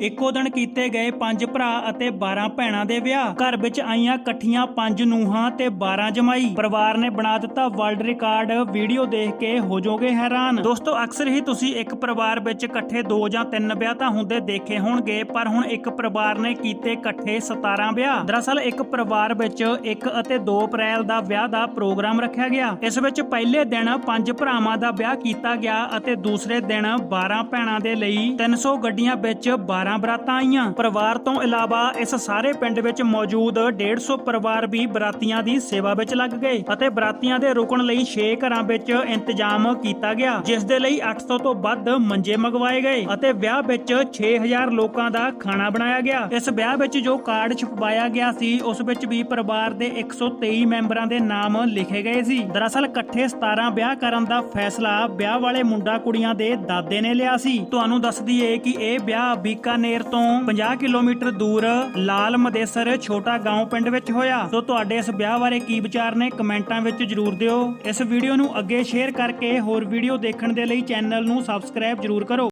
ਇੱਕੋ ਦਿਨ ਕੀਤੇ ਗਏ ਪੰਜ ਭਰਾ ਅਤੇ 12 ਭੈਣਾਂ ਦੇ ਵਿਆਹ। ਘਰ ਵਿੱਚ ਆਈਆਂ ਇਕੱਠੀਆਂ ਪੰਜ ਨੂਹਾਂ ਤੇ 12 ਜਮਾਈ। ਪਰਿਵਾਰ ਨੇ ਬਣਾ ਦਿੱਤਾ ਵਰਲਡ ਰਿਕਾਰਡ ਵੀਡੀਓ ਦੇਖ ਕੇ ਹੋ ਜਾਓਗੇ ਹੈਰਾਨ। ਦੋਸਤੋ, ਅਕਸਰ ਹੀ ਤੁਸੀਂ ਇੱਕ ਪਰਿਵਾਰ ਵਿੱਚ ਇਕੱਠੇ ਦੋ ਜਾਂ ਤਿੰਨ ਵਿਆਹ ਤਾਂ ਹੁੰਦੇ ਦੇਖੇ ਹੋਣਗੇ, ਪਰ ਹੁਣ ਇੱਕ ਪਰਿਵਾਰ ਨੇ ਕੀਤੇ ਇਕੱਠੇ 17 ਵਿਆਹ। ਦਰਅਸਲ, ਇੱਕ ਪਰਿਵਾਰ ਵਿੱਚ 1 ਅਤੇ 2 ਅਪ੍ਰੈਲ ਦਾ ਵਿਆਹ ਦਾ ਪ੍ਰੋਗਰਾਮ ਰੱਖਿਆ ਗਿਆ। ਇਸ ਵਿੱਚ ਪਹਿਲੇ ਦਿਨ ਪੰਜ ਭਰਾਵਾਂ ਦਾ ਵਿਆਹ ਕੀਤਾ ਗਿਆ ਅਤੇ ਦੂਸਰੇ ਦਿਨ 12 ਭੈਣਾਂ ਦੇ ਲਈ 300 ਗੱਡੀਆਂ ਵਿੱਚ 12 ਬਰਾਤਾਂ ਆਈਆਂ। ਪਰਿਵਾਰ ਤੋਂ ਇਲਾਵਾ ਇਸ ਸਾਰੇ ਪਿੰਡ ਵਿੱਚ ਮੌਜੂਦ 150 ਪਰਿਵਾਰ ਵੀ ਬਰਾਤੀਆਂ ਦੀ ਸੇਵਾ ਵਿੱਚ ਲੱਗ ਗਏ ਅਤੇ ਬਰਾਤੀਆਂ ਦੇ ਰੁਕਣ ਲਈ 6 ਘਰਾਂ ਵਿੱਚ ਇੰਤਜ਼ਾਮ ਕੀਤਾ ਗਿਆ, ਜਿਸ ਦੇ ਲਈ 800 ਤੋਂ ਵੱਧ ਮੰਜੇ ਮੰਗਵਾਏ ਗਏ ਅਤੇ ਵਿਆਹ ਵਿੱਚ 6000 ਲੋਕਾਂ ਦਾ ਖਾਣਾ ਬਣਾਇਆ ਗਿਆ। ਇਸ ਵਿਆਹ ਵਿੱਚ ਜੋ ਕਾਰਡ ਛਪਵਾਇਆ ਗਿਆ ਸੀ, ਉਸ ਵਿੱਚ ਵੀ ਪਰਿਵਾਰ ਦੇ 123 ਮੈਂਬਰਾਂ ਦੇ ਨਾਮ ਲਿਖੇ ਗਏ ਸੀ। ਦਰਅਸਲ ਇਕੱਠੇ 17 ਵਿਆਹ ਕਰਨ ਦਾ ਫੈਸਲਾ ਵਿਆਹ ਵਾਲੇ ਮੁੰਡਾ ਕੁੜੀਆਂ ਦੇ ਦਾਦੇ ਨੇ ਲਿਆ ਸੀ। ਤੁਹਾਨੂੰ ਦੱਸ ਦਈਏ ਕਿ ਇਹ ਵਿਆਹ ਬੀਕਾ ਬੀਕਾਨੇਰ ਤੋਂ 50 ਕਿਲੋਮੀਟਰ ਦੂਰ ਲਾਲ ਮਦੇਸਰ ਛੋਟਾ ਗਾਉਂ ਪਿੰਡ ਵਿੱਚ ਹੋਇਆ। ਸੋ ਤੁਹਾਡੇ ਇਸ ਵਿਆਹ ਬਾਰੇ ਕੀ ਵਿਚਾਰ ਨੇ ਕਮੈਂਟਾਂ ਵਿੱਚ ਜਰੂਰ ਦਿਓ। ਇਸ ਵੀਡੀਓ ਨੂੰ ਅੱਗੇ ਸ਼ੇਅਰ ਕਰਕੇ ਹੋਰ ਵੀਡੀਓ ਦੇਖਣ ਦੇ ਲਈ ਚੈਨਲ ਨੂੰ ਸਬਸਕ੍ਰਾਈਬ ਜਰੂਰ ਕਰੋ।